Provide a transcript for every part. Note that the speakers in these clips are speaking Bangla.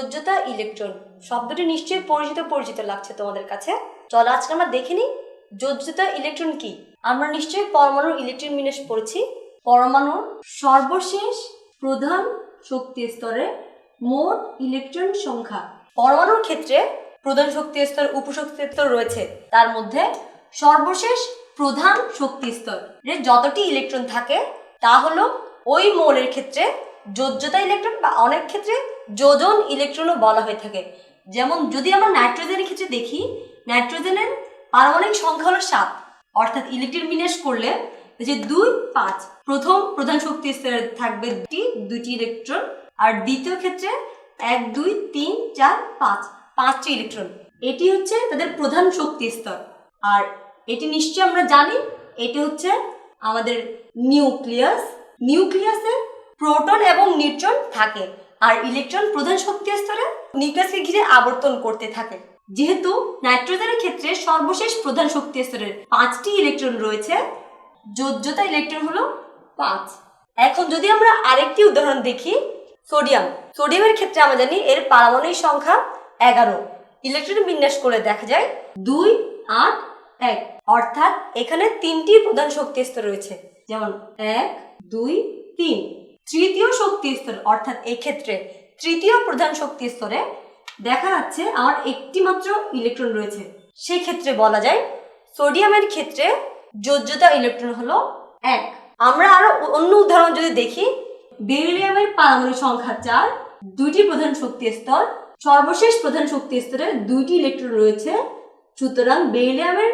যোজ্যতা ইলেকট্রন শব্দটি নিশ্চয়ই পরিচিত পরিচিত লাগছে তোমাদের কাছে। চলো, আজকে আমরা দেখে নিই, যোজ্যতা ইলেকট্রন কি? আমরা নিশ্চয়ই পরমাণুর ইলেকট্রন বিন্যাস পড়েছি। পরমাণুর সর্বশেষ প্রধান শক্তি স্তরে মোট ইলেকট্রন সংখ্যা। পরমাণুর ক্ষেত্রে প্রধান শক্তি স্তর, উপশক্তি স্তর রয়েছে। তার মধ্যে সর্বশেষ প্রধান শক্তি স্তরে। যতটি ইলেকট্রন থাকে, তা হলো ওই মৌলের ক্ষেত্রে যোজ্যতা ইলেকট্রন বা অনেক ক্ষেত্রে যোজন ইলেকট্রনও বলা হয়ে থাকে। যেমন যদি আমরা নাইট্রোজেনের ক্ষেত্রে দেখি নাইট্রোজেনের পারমাণবিক সংখ্যা হলো সাত। অর্থাৎ ইলেকট্রন বিন্যাস করলে যে দুই, পাঁচ। প্রথম প্রধান শক্তি স্তরে থাকবে দুটি দুটি ইলেকট্রন আর দ্বিতীয় ক্ষেত্রে এক, দুই, তিন, চার, পাঁচ। পাঁচটি ইলেকট্রন এটি হচ্ছে তাদের প্রধান শক্তি স্তর। আর এটি নিশ্চয়ই আমরা জানি, এটি হচ্ছে আমাদের নিউক্লিয়াস নিউক্লিয়াসে প্রোটন এবং নিউট্রন থাকে। আর ইলেকট্রন প্রধান শক্তি স্তরে নিউক্লিয়াসকে ঘিরে আবর্তন করতে থাকে। যেহেতু নাইট্রোজেনের ক্ষেত্রে সর্বশেষ প্রধান শক্তি স্তরের পাঁচটি ইলেকট্রন রয়েছে যোজ্যতা ইলেকট্রন হলো পাঁচ। এখন যদি আমরা আরেকটি উদাহরণ দেখি, সোডিয়াম। সোডিয়ামের ক্ষেত্রে আমরা জানি এর পারমাণবিক সংখ্যা এগারো। ইলেকট্রন বিন্যাস করে দেখা যায় দুই, আট, এক। অর্থাৎ এখানে তিনটি প্রধান শক্তি স্তর রয়েছে, যেমন এক, দুই, তিন। তৃতীয় শক্তি স্তর, অর্থাৎ এক্ষেত্রে তৃতীয় প্রধান শক্তি স্তরে দেখা যাচ্ছে আমার একটি মাত্র ইলেকট্রন রয়েছে। সেক্ষেত্রে বলা যায় সোডিয়ামের ক্ষেত্রে যোজ্যতা ইলেকট্রন হলো এক। আমরা আরও অন্য উদাহরণ যদি দেখি বেরিলিয়ামের পারমাণবিক সংখ্যা চার, দুইটি প্রধান শক্তি স্তর, সর্বশেষ প্রধান শক্তি স্তরে দুইটি ইলেকট্রন রয়েছে, সুতরাং বেরিলিয়ামের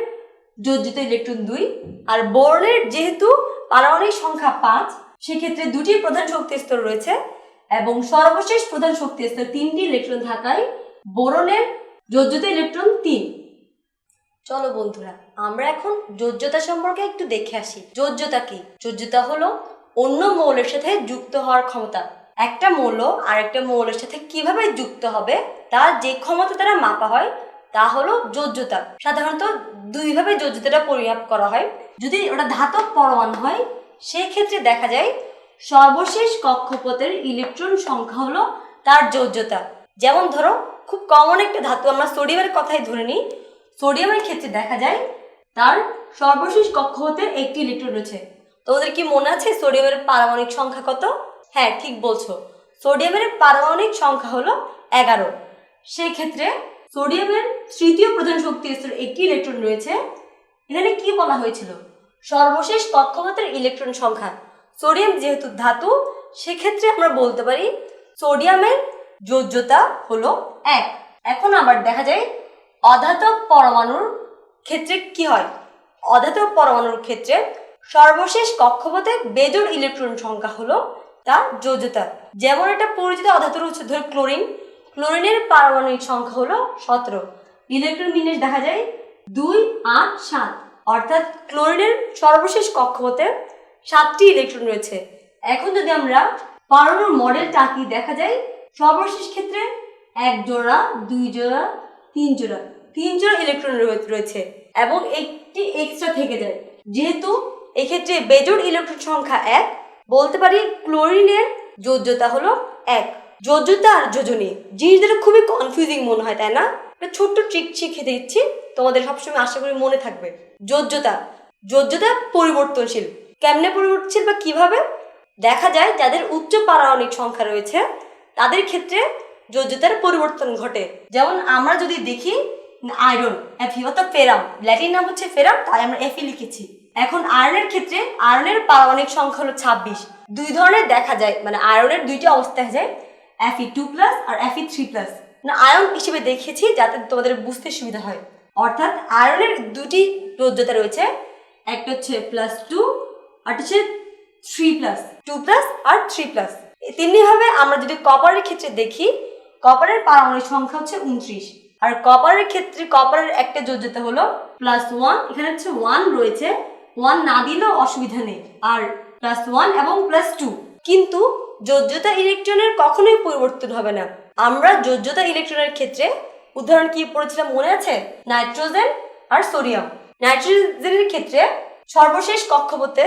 যোজ্যতা ইলেকট্রন দুই, আর বোরনের যেহেতু পারমাণবিক সংখ্যা পাঁচ সেক্ষেত্রে দুটি প্রধান শক্তি স্তর রয়েছে এবং সর্বশেষ প্রধান শক্তি স্তর তিনটি ইলেকট্রন থাকায় বোরনের যোজ্যতা ইলেকট্রন তিন। চলো বন্ধুরা, আমরা এখন যোজ্যতা সম্পর্কে একটু দেখে আসি। যোজ্যতা কি? যোজ্যতা হলো অন্য মৌলের সাথে যুক্ত হওয়ার ক্ষমতা। একটা মৌল আর একটা মৌলের সাথে কীভাবে যুক্ত হবে তার যে ক্ষমতা দ্বারা মাপা হয় তা হলো যোজ্যতা। সাধারণত দুইভাবে যোজ্যতাটা পরিমাপ করা হয়। যদি ওটা ধাতব পরমাণু হয় সেই ক্ষেত্রে দেখা যায় সর্বশেষ কক্ষপথের ইলেকট্রন সংখ্যা হলো তার যোজ্যতা। যেমন ধরো, খুব কমন একটা ধাতু, আমরা সোডিয়ামের কথাই ধরে নিই। সোডিয়ামের ক্ষেত্রে দেখা যায় তার সর্বশেষ কক্ষপথে একটি ইলেকট্রন রয়েছে। তোমাদের কি মনে আছে সোডিয়ামের পারমাণবিক সংখ্যা কত? হ্যাঁ ঠিক বলছো। সোডিয়ামের পারমাণবিক সংখ্যা হলো এগারো। সেই ক্ষেত্রে সোডিয়ামের তৃতীয় প্রধান শক্তি স্তর একটি ইলেকট্রন রয়েছে। এখানে কি বলা হয়েছিল? সর্বশেষ কক্ষপথের ইলেকট্রন সংখ্যা। সোডিয়াম যেহেতু ধাতু, সেক্ষেত্রে আমরা বলতে পারি সোডিয়ামের যোজ্যতা হলো এক। এখন আবার দেখা যায় অধাতব পরমাণুর ক্ষেত্রে কি হয়? অধাতব পরমাণুর ক্ষেত্রে সর্বশেষ কক্ষপথে বেজোড় ইলেকট্রন সংখ্যা হলো তার যোজ্যতা। যেমন একটা পরিচিত অধাতুর হচ্ছে ধর ক্লোরিন ক্লোরিনের পারমাণবিক সংখ্যা হলো সতেরো। ইলেকট্রন বিন্যাস দেখা যায় দুই আট সাত। অর্থাৎ ক্লোরিনের সর্বশেষ কক্ষপথে সাতটি ইলেকট্রন রয়েছে। এখন যদি আমরা পরমাণুর মডেলটা আঁকি দেখা যায়, সর্বশেষ ক্ষেত্রে এক জোড়া, দুই জোড়া, তিন জোড়া তিন জোড়া ইলেকট্রন রয়েছে এবং একটি এক্সট্রা থেকে যায়। যেহেতু এক্ষেত্রে বেজোড় ইলেকট্রন সংখ্যা এক, বলতে পারি ক্লোরিনের যোজ্যতা হলো এক। যোজ্যতা আর যোজনী, জিনিসটা খুবই কনফিউজিং মনে হয়, তাই না? একটা ছোট্ট ট্রিক শিখে দিচ্ছি। তোমাদের সবসময় আশা করি মনে থাকবে। যোজ্যতা। যোজ্যতা পরিবর্তনশীল। কেমনে পরিবর্তনশীল বা কীভাবে? দেখা যায় যাদের উচ্চ পারমাণবিক সংখ্যা রয়েছে, তাদের ক্ষেত্রে যোজ্যতার পরিবর্তন ঘটে। যেমন আমরা যদি দেখি, আয়রন এফি অর্থাৎ ফেরাম। ল্যাটিন নাম হচ্ছে ফেরাম, তাই আমরা এফি লিখেছি। এখন আয়রনের ক্ষেত্রে আয়রনের পারমাণবিক সংখ্যা হলো ছাব্বিশ। দুই ধরনের দেখা যায় মানে আয়রনের দুইটি অবস্থা দেখা যায় এফি টু প্লাস আর এফি থ্রি প্লাস আয়রন হিসেবে দেখেছি যাতে তোমাদের বুঝতে সুবিধা হয়। অর্থাৎ আয়রনের দুটি যোজ্যতা রয়েছে, একটা হচ্ছে প্লাস টু আর হচ্ছে থ্রি প্লাস টু প্লাস আর থ্রি প্লাস তেমনিভাবে আমরা যদি কপারের ক্ষেত্রে দেখি কপারের পারমাণবিক সংখ্যা হচ্ছে উনত্রিশ। আর কপারের ক্ষেত্রে কপারের একটা যোজ্যতা হলো প্লাস ওয়ান এখানে হচ্ছে ওয়ান রয়েছে ওয়ান না দিলেও অসুবিধা নেই। আর প্লাস ওয়ান এবং প্লাস টু কিন্তু যোজ্যতা ইলেকট্রনের কখনোই পরিবর্তন হবে না। আমরা যোজ্যতা ইলেকট্রনের ক্ষেত্রে উদাহরণ কি পড়েছিলাম মনে আছে? নাইট্রোজেন আর সোডিয়াম নাইট্রোজেনের ক্ষেত্রে সর্বশেষ কক্ষপথে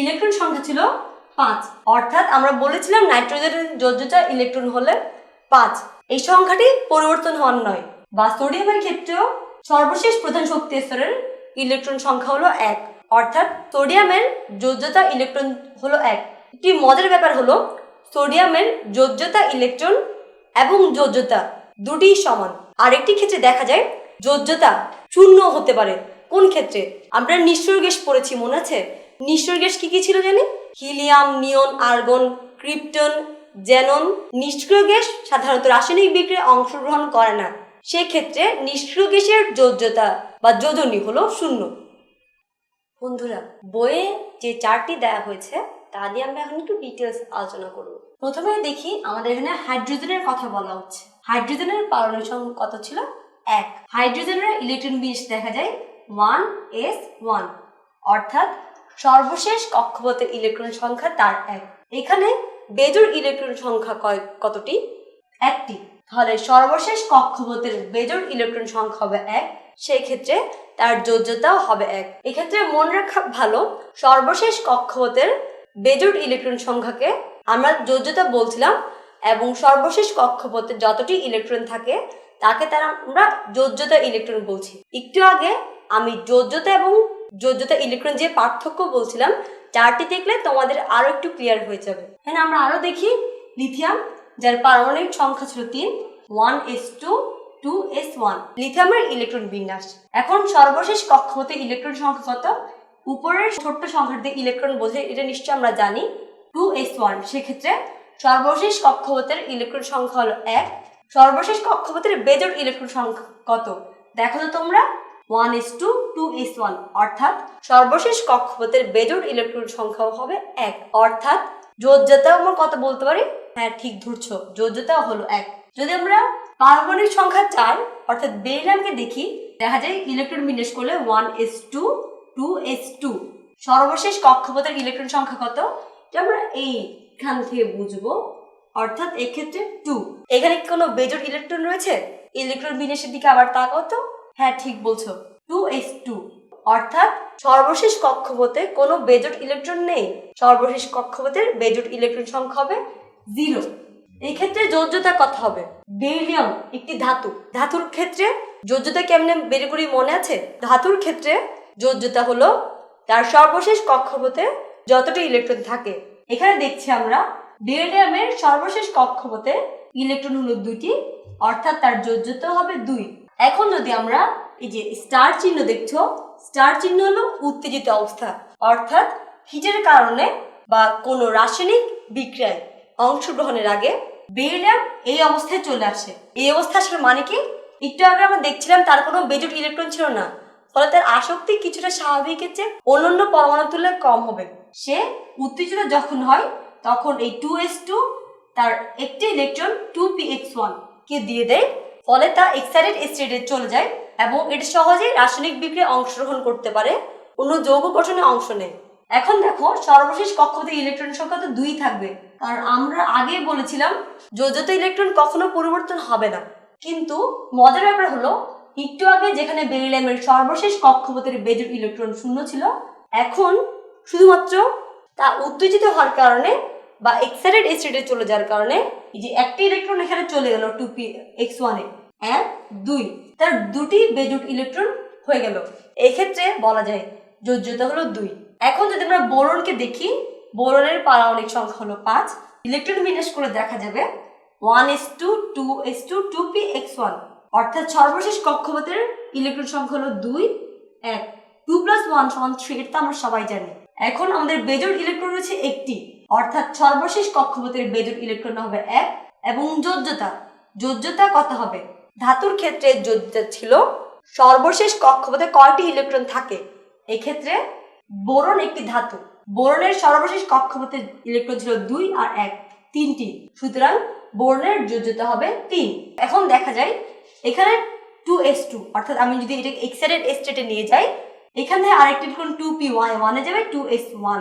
ইলেকট্রন সংখ্যা ছিল পাঁচ। অর্থাৎ আমরা বলেছিলাম নাইট্রোজেনের যোজ্যতা ইলেকট্রন হলে পাঁচ। এই সংখ্যাটি পরিবর্তন হওয়ার নয়। বা সোডিয়ামের ক্ষেত্রেও সর্বশেষ প্রধান শক্তি স্তরের ইলেকট্রন সংখ্যা হলো এক। অর্থাৎ সোডিয়ামের যোজ্যতা ইলেকট্রন হলো এক। একটি মজার ব্যাপার হলো সোডিয়ামের যোজ্যতা ইলেকট্রন এবং যোজ্যতা দুটি সমান। আরেকটি ক্ষেত্রে দেখা যায় যোজ্যতা শূন্য হতে পারে। কোন ক্ষেত্রে? আমরা গ্যাস পড়েছি, মনে আছে? গ্যাস কি কি ছিল জানি? Helium, neon, argon, krypton, xenon. নিষ্ক্রিয় গ্যাস সাধারণত রাসায়নিক বিক্রিয়ায় অংশগ্রহণ করে না। সেক্ষেত্রে নিষ্ক্রিয় গ্যাসের যোজ্যতা বা যোজনী হলো শূন্য। বন্ধুরা, বইয়ে যে চারটি দেওয়া হয়েছে, তা নিয়ে আমরা এখন একটু ডিটেলস আলোচনা করব। প্রথমে দেখি আমাদের এখানে হাইড্রোজেনের কথা বলা হচ্ছে। হাইড্রোজেনের পারমাণবিক সংখ্যা কত ছিল? এক। হাইড্রোজেনের ইলেকট্রন বিন্যাস দেখা যায় ওয়ান এস ওয়ান। অর্থাৎ সর্বশেষ কক্ষপথের ইলেকট্রন সংখ্যা তার এক। এখানে বেজোর ইলেকট্রন সংখ্যা কতটি? একটি। তাহলে সর্বশেষ কক্ষপথের বেজোর ইলেকট্রন সংখ্যা হবে এক সেই ক্ষেত্রে তার যোজ্যতাও হবে এক। এক্ষেত্রে মনে রাখা ভালো, সর্বশেষ কক্ষপথের বেজোর ইলেকট্রন সংখ্যাকে আমরা যোজ্যতা বলছিলাম, এবং সর্বশেষ কক্ষপথে যতটি ইলেকট্রন থাকে, তাকে তারা আমরা যোজ্যতা ইলেকট্রন বলছি। একটু আগে আমি যোজ্যতা এবং যোজ্যতা ইলেকট্রন যে পার্থক্য বলছিলাম, চারটি দেখলে তোমাদের আরও একটু ক্লিয়ার হয়ে যাবে। হ্যাঁ আমরা আরও দেখি লিথিয়াম যার পারমাণবিক সংখ্যা ছিল তিন one s two two s one লিথিয়ামের electron বিন্যাস। এখন সর্বশেষ কক্ষপথে ইলেকট্রন সংখ্যা কত? উপরের ছোট্ট সংখ্যার দিয়ে ইলেকট্রন বোঝে, এটা নিশ্চয়ই আমরা জানি। টু এস ওয়ান সেক্ষেত্রে সর্বশেষ কক্ষপথের ইলেকট্রন সংখ্যা হলো এক। সর্বশেষ কক্ষপথের বেজোর ইলেকট্রন সংখ্যা কত? দেখো তো তোমরা। One s two two s one অর্থাৎ সর্বশেষ কক্ষপথের বেজোর ইলেকট্রন সংখ্যাও হবে এক। অর্থাৎ যোজ্যতাও আমরা কত বলতে পারি? হ্যাঁ ঠিক ধরছো। যোজ্যতাও হলো এক। যদি আমরা পারমাণবিক সংখ্যা চার অর্থাৎ বেরিয়ামকে দেখি, দেখা যায় ইলেকট্রন বিন্যাস করলে one s two two s two সর্বশেষ কক্ষপথের ইলেকট্রন সংখ্যা কত? আমরা এইখান থেকে বুঝব, অর্থাৎ এক্ষেত্রে টু এখানে কোনো বেজোর ইলেকট্রন রয়েছে? ইলেকট্রন বিন্যাসের দিকে আবার তাকাও তো। হ্যাঁ ঠিক বলছো। টু এস টু অর্থাৎ সর্বশেষ কক্ষপথে কোনো বেজোট ইলেকট্রন নেই। সর্বশেষ কক্ষপথের বেজোট ইলেকট্রন সংখ্যা হবে জিরো এই ক্ষেত্রে যোজ্যতা কত হবে। বেরিলিয়াম একটি ধাতু। ধাতুর ক্ষেত্রে যোজ্যতা কেমনে বের করি মনে আছে? ধাতুর ক্ষেত্রে যোজ্যতা হলো তার সর্বশেষ কক্ষপথে যতটা ইলেকট্রন থাকে। এখানে দেখছি আমরা বেরিলিয়ামের সর্বশেষ কক্ষপথে ইলেকট্রন হলো দুইটি, অর্থাৎ তার যোজ্যতা হবে দুই। এখন যদি আমরা এই যে স্টার চিহ্ন দেখছ স্টার চিহ্ন হলো উত্তেজিত অবস্থা, অর্থাৎ হিটের কারণে বা কোনো রাসায়নিক বিক্রিয়ায় অংশগ্রহণের আগে বেরিলিয়াম এই অবস্থায় চলে আসে। এই অবস্থা আসার মানে কি? একটু আগে আমরা দেখছিলাম তার কোনো বেজোট ইলেকট্রন ছিল না। ফলে তার আসক্তি কিছুটা স্বাভাবিকের চেয়ে অন্যান্য পরমাণু তুলনায় কম হবে। সে উত্তেজিত যখন হয়, তখন এই টু এস টু তার একটি electron two p x one কে দিয়ে দেয়, ফলে তা এক্সাইটেড স্টেটে চলে যায় এবং এটা সহজেই রাসায়নিক বিক্রিয়ায় অংশগ্রহণ করতে পারে, অন্য যৌগ গঠনে অংশ নেয়। এখন দেখো, সর্বশেষ কক্ষতে ইলেকট্রন সংখ্যা তো দুই থাকবে, কারণ আমরা আগে বলেছিলাম যোজ্যত ইলেকট্রন কখনো পরিবর্তন হবে না। কিন্তু মজার ব্যাপার হলো একটু আগে যেখানে বেরিলিয়ামের সর্বশেষ কক্ষপথের বেজোর ইলেকট্রন শূন্য ছিল, এখন শুধুমাত্র তা উত্তেজিত হওয়ার কারণে বা এক্সাইটেড স্টেটে চলে যাওয়ার কারণে যে একটি ইলেকট্রন এখানে চলে গেল টু পি এক্স ওয়ানে এক, দুই, তার দুটি বেজুট ইলেকট্রন হয়ে গেল। এক্ষেত্রে বলা যায় যোজ্যতা হলো দুই। এখন যদি আমরা বোরনকে দেখি, বোরনের পারমাণবিক সংখ্যা হলো পাঁচ। ইলেকট্রন বিন্যাস করে দেখা যাবে one s two two s two two p x one অর্থাৎ সর্বশেষ কক্ষপথের ইলেকট্রন সংখ্যা হলো দুই, এক। টু প্লাস ওয়ান সমান থ্রি এটা আমরা সবাই জানি। এখন আমাদের বেজোর ইলেকট্রন রয়েছে একটি। অর্থাৎ সর্বশেষ কক্ষপথের বেজোর ইলেকট্রন হবে এক এবং যোজ্যতা। যোজ্যতা কত হবে? ধাতুর ক্ষেত্রে যোজ্যতা ছিল সর্বশেষ কক্ষপথে কয়টি ইলেকট্রন থাকে? এক্ষেত্রে বোরন একটি ধাতু। বোরনের সর্বশেষ কক্ষপথে ইলেকট্রন ছিল দুই আর এক, তিনটি। সুতরাং বোরনের যোজ্যতা হবে তিন। এখন দেখা যায় এখানে টু এস টু অর্থাৎ আমি যদি এটা এক্সাইটেড স্টেটে নিয়ে যাই, এখানে আরেকটি ইলেকট্রন টু পি ওয়াই ওয়ানে যাবে টু এস ওয়ান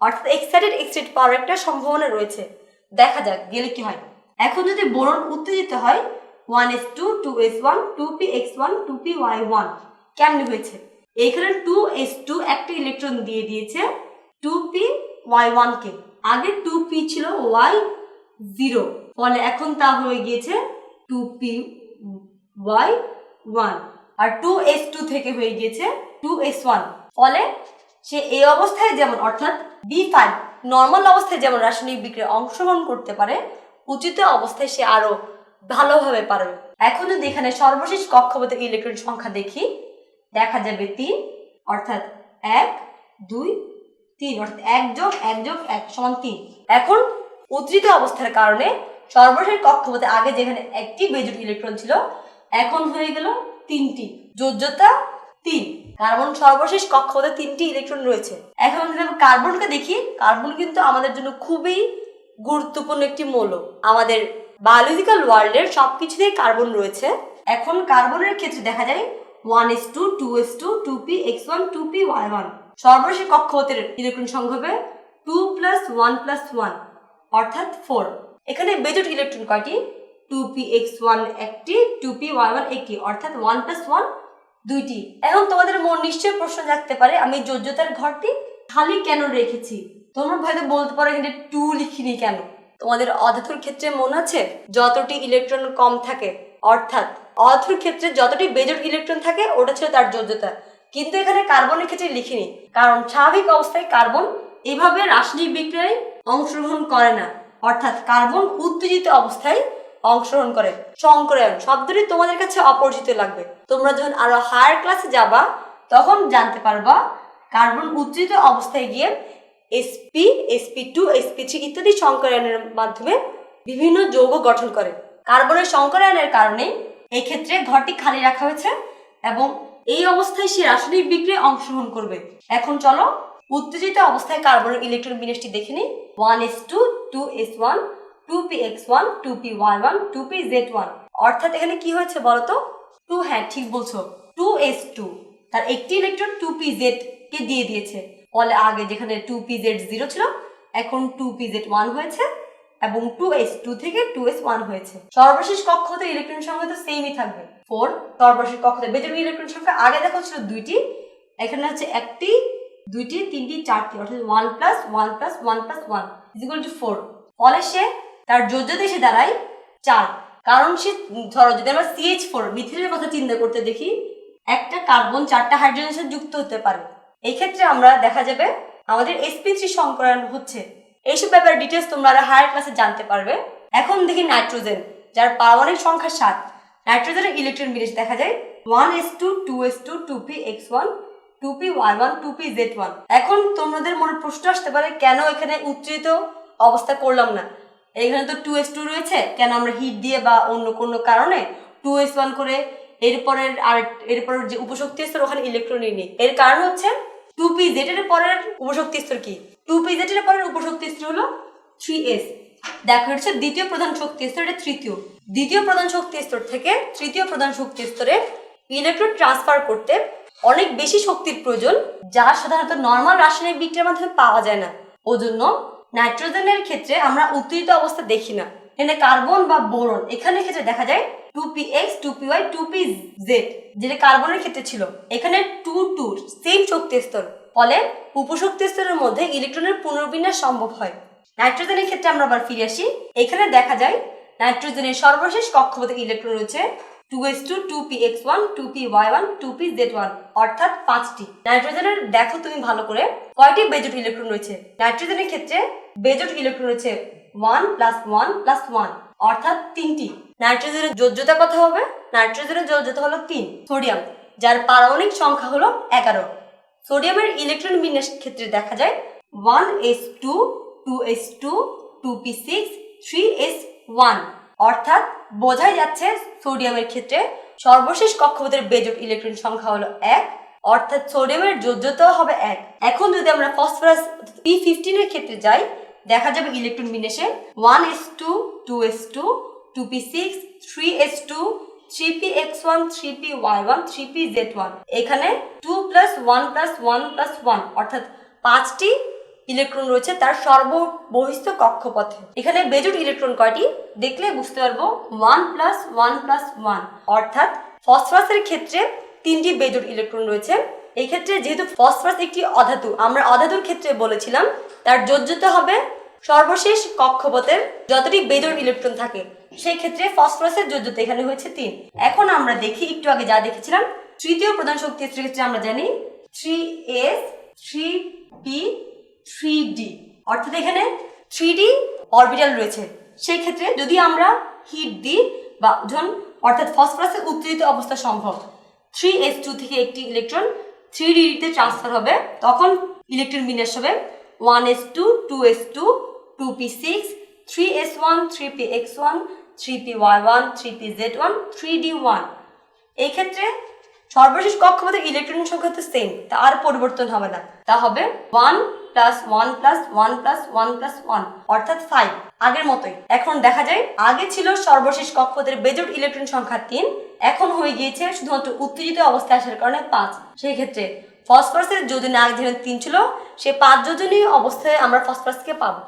অর্থাৎ এক্সাইটেড স্টেট পাওয়ার একটা সম্ভাবনা রয়েছে। দেখা যাক, গেলে কি হয়? এখন যদি বোরন উত্তেজিত হয় one s two two s one two p x one two p y one কেমনি হয়েছে? এখানে টু এস টু একটা ইলেকট্রন দিয়ে দিয়েছে টু পি ওয়াই ওয়ানকে আগে টু পি ছিল ওয়াই জিরো ফলে এখন তা হয়ে গিয়েছে টু পি ওয়াই ওয়ান। আর টু এস টু থেকে হয়ে গিয়েছে টু এস ওয়ান। ফলে সে এই অবস্থায় যেমন, অর্থাৎ বি ফাইভ নর্মাল অবস্থায় যেমন রাসায়নিক বিক্রিয়ায় অংশগ্রহণ করতে পারে, উচিত অবস্থায় সে আরও ভালোভাবে পারবে। এখন যদি এখানে সর্বশেষ কক্ষপথে ইলেকট্রন সংখ্যা দেখি, দেখা যাবে তিন, অর্থাৎ এক, দুই, তিন, অর্থাৎ এক যোগ এক যোগ এক সমান তিন। এখন উদ্ধৃত অবস্থার কারণে সর্বশেষ কক্ষপথে আগে যেখানে একটি বেজুট ইলেকট্রন ছিল এখন হয়ে গেল তিনটি। যোজ্যতা তিন। কার্বন সর্বশেষ কক্ষপথে তিনটি ইলেকট্রন রয়েছে। এখন আমরা কার্বনকে দেখি। কার্বন কিন্তু আমাদের জন্য খুবই গুরুত্বপূর্ণ একটি মৌল। আমাদের বায়োলজিক্যাল ওয়ার্ল্ডের সবকিছুতেই কার্বন রয়েছে। এখন কার্বনের ক্ষেত্রে দেখা যায় one s two two s two two p x one two p y one সর্বশেষ কক্ষপথের ইলেকট্রন সংখ্যা হবে two plus one plus one অর্থাৎ ফোর এখানে বেজোট ইলেকট্রন কয়টি? টু পি এক্স ওয়ান একটি টু পি ওয়াই ওয়ান একটি, অর্থাৎ ওয়ান প্লাস ওয়ান দুইটি। এখন তোমাদের মন নিশ্চয় প্রশ্ন জাগতে পারে, আমি যোজ্যতার ঘরটি খালি কেন রেখেছি? তোমরা হয়তো বলতে পারো এখানে টু লিখিনি কেন? তোমাদের অধাতুর ক্ষেত্রে মনে আছে, যতটি ইলেকট্রন কম থাকে, অর্থাৎ অধাতুর ক্ষেত্রে যতটি বেজোট ইলেকট্রন থাকে, ওটা ছিল তার যোজ্যতা কিন্তু এখানে কার্বনের ক্ষেত্রে লিখিনি, কারণ স্বাভাবিক অবস্থায় কার্বন এভাবে রাসায়নিক বিক্রিয়ায় অংশগ্রহণ করে না। অর্থাৎ কার্বন উত্তেজিত অবস্থায় অংশগ্রহণ করে সংকরায়ন শব্দটি তোমাদের কাছে অপরিচিত লাগবে। তোমরা যখন আরও হায়ার ক্লাসে যাবা, তখন জানতে পারবা কার্বন উত্তেজিত অবস্থায় গিয়ে sp sp two sp three ইত্যাদি সংকরায়নের মাধ্যমে বিভিন্ন যৌগ গঠন করে। কার্বনের সংকরায়নের কারণে এই ক্ষেত্রে ঘরটি খালি রাখা হয়েছে এবং এই অবস্থায় সে রাসায়নিক বিক্রিয়ায় অংশগ্রহণ করবে। এখন চলো উত্তেজিত অবস্থায় কার্বনের ইলেকট্রন বিন্যাসটি দেখে নিই। One s two two s one two p x one two p y one two p z one অর্থাৎ এখানে কি হয়েছে বলতো? টু হ্যাঁ ঠিক বলছো। টু এস টু তার একটি ইলেকট্রন টু পি জেড কে দিয়ে দিয়েছে। ফলে আগে যেখানে টু পি জেড জিরো ছিল, এখন টু পি জেড ওয়ান হয়েছে এবং টু এস টু থেকে টু এস ওয়ান হয়েছে। সর্বশেষ কক্ষতে ইলেকট্রন সংখ্যা তো সেমই থাকবে। ফোর সর্বশেষ কক্ষতে বেজে ইলেকট্রন সংখ্যা আগে দেখা ছিল দুইটি। এখানে হচ্ছে একটি, দুইটি, তিনটি, চারটি। অর্থাৎ one plus one plus one plus one is equal two four ফলে সে তার যোজ্যতা এসে দাঁড়ায়। চার, কারণ সে, ধরো যদি আমরা সিএইচ ফোর মিথিলের কথা চিন্তা করতে দেখি, একটা কার্বন চারটা হাইড্রোজেনের সাথে যুক্ত হতে পারে। এই ক্ষেত্রে আমরা দেখা যাবে আমাদের এসপি থ্রি সংকরণ হচ্ছে। এইসব ব্যাপারে ডিটেলস তোমরা হায়ার ক্লাসে জানতে পারবে। এখন দেখি নাইট্রোজেন যার পারমাণবিক সংখ্যা সাত। নাইট্রোজেনের ইলেকট্রন বিন্যাস দেখা যায়। One s two two s two two p x one two p y one two p z one এখন তোমাদের মনে প্রশ্ন আসতে পারে, কেন এখানে উচ্চরিত অবস্থা করলাম না? এখানে তো টু এস টু রয়েছে, কেন আমরা হিট দিয়ে বা অন্য কোনো কারণে টু এস ওয়ান করে এরপরের আর এরপরের যে উপশক্তি স্তর ওখানে ইলেকট্রনই নেই। এর কারণ হচ্ছে টু পি জেড এর পরের উপশক্তি স্তর কি? টু পি জেড এর পরের উপশক্তি স্তর হলো থ্রি এস দেখো হচ্ছে দ্বিতীয় প্রধান শক্তি স্তর, এটা তৃতীয়। দ্বিতীয় প্রধান শক্তি স্তর থেকে তৃতীয় প্রধান শক্তি স্তরে ইলেকট্রন ট্রান্সফার করতে অনেক বেশি শক্তির প্রয়োজন, যা সাধারণত নর্মাল রাসায়নিক বিক্রিয়ার মাধ্যমে পাওয়া যায় না। ওজন্য নাইট্রোজেনের ক্ষেত্রে আমরা উত্তেজিত অবস্থা দেখি না। এখানে কার্বন বা বোরন, এখানে ক্ষেত্রে দেখা যায় two p x, two p y, two p z, যেটা কার্বনের ক্ষেত্রে ছিল। এখানে টু টু সেম শক্তি স্তর, ফলে উপশক্তি স্তরের মধ্যে ইলেকট্রনের পুনর্বিন্যাস সম্ভব হয়। নাইট্রোজেনের ক্ষেত্রে আমরা আবার ফিরে আসি। এখানে দেখা যায় নাইট্রোজেনের সর্বশেষ কক্ষপথে ইলেকট্রন রয়েছে two s two two p x one two p y one two p z one অর্থাৎ পাঁচটি। নাইট্রোজেনের, দেখো তুমি ভালো করে, কয়টি বেজোট ইলেকট্রন রয়েছে? নাইট্রোজেনের ক্ষেত্রে বেজোট ইলেকট্রন রয়েছে one plus one plus one অর্থাৎ তিনটি। নাইট্রোজেনের যোজ্যতা কত হবে? নাইট্রোজেনের যোজ্যতা হলো তিন, সোডিয়াম। যার পারমাণবিক সংখ্যা হলো এগারো। সোডিয়ামের ইলেকট্রন বিন্যাস ক্ষেত্রে দেখা যায় one s two two s two two p six three s one অর্থাৎ বোঝাই যাচ্ছে সোডিয়ামের ক্ষেত্রে সর্বশেষ কক্ষপথের বেজোট ইলেকট্রন সংখ্যা হলো এক, অর্থাৎ সোডিয়ামের যোজ্যতাও হবে এক। এখন যদি আমরা ফসফরাস পি ফিফটিনের ক্ষেত্রে যাই, দেখা যাবে ইলেকট্রন বিন্যাসে one s two two s two two p six three s two three p x one three p y one three p z one এখানে two plus one plus one plus one অর্থাৎ পাঁচটি ইলেকট্রন রয়েছে তার সর্ববহিস্থ কক্ষপথে। এখানে বেজুট ইলেকট্রন কয়টি? দেখলে বুঝতে পারব one plus one plus one অর্থাৎ ফসফরাসের ক্ষেত্রে তিনটি বেজুট ইলেকট্রন রয়েছে। এই ক্ষেত্রে যেহেতু ফসফরাস একটি অধাতু, আমরা অধাতুর ক্ষেত্রে বলেছিলাম, তার যোজ্যতা হবে সর্বশেষ কক্ষপথের যতটি বেজোর ইলেকট্রন থাকে, সেই ক্ষেত্রে ফসফরাসের যোজ্যতা এখানে হয়েছে তিন। এখন আমরা দেখি, একটু আগে যা দেখেছিলাম, তৃতীয় প্রধান শক্তি ক্ষেত্রে আমরা জানি three s three p three d অর্থাৎ এখানে থ্রি ডি অরবিটাল রয়েছে। সেই ক্ষেত্রে যদি আমরা হিট দিই বা ধরুন অর্থাৎ ফসফরাসের উত্তেজিত অবস্থা সম্ভব থ্রি এস টু থেকে একটি ইলেকট্রন থ্রি ডিতে ট্রান্সফার হবে, তখন ইলেকট্রন বিন্যাস হবে one s two two s two two p six three s one three p x one three p y one three p z one three d one এই ক্ষেত্রে সর্বশেষ কক্ষপথের ইলেকট্রন সংখ্যা তো সেম তার পরিবর্তন হবে না। তা হবে one plus one plus one plus one plus one অর্থাৎ ফাইভ আগের মতোই। এখন দেখা যায়, আগে ছিল সর্বশেষ কক্ষপথের বেজোট ইলেকট্রন সংখ্যা তিন, এখন হয়ে গিয়েছে শুধুমাত্র উত্তেজিত অবস্থায় আসার কারণে পাঁচ। সেই ক্ষেত্রে ফসফরাসের যোজনে আগে যেখানে তিন ছিল, সে পাঁচ যোজনী অবস্থায় আমরা ফসফরাসকে পাবো।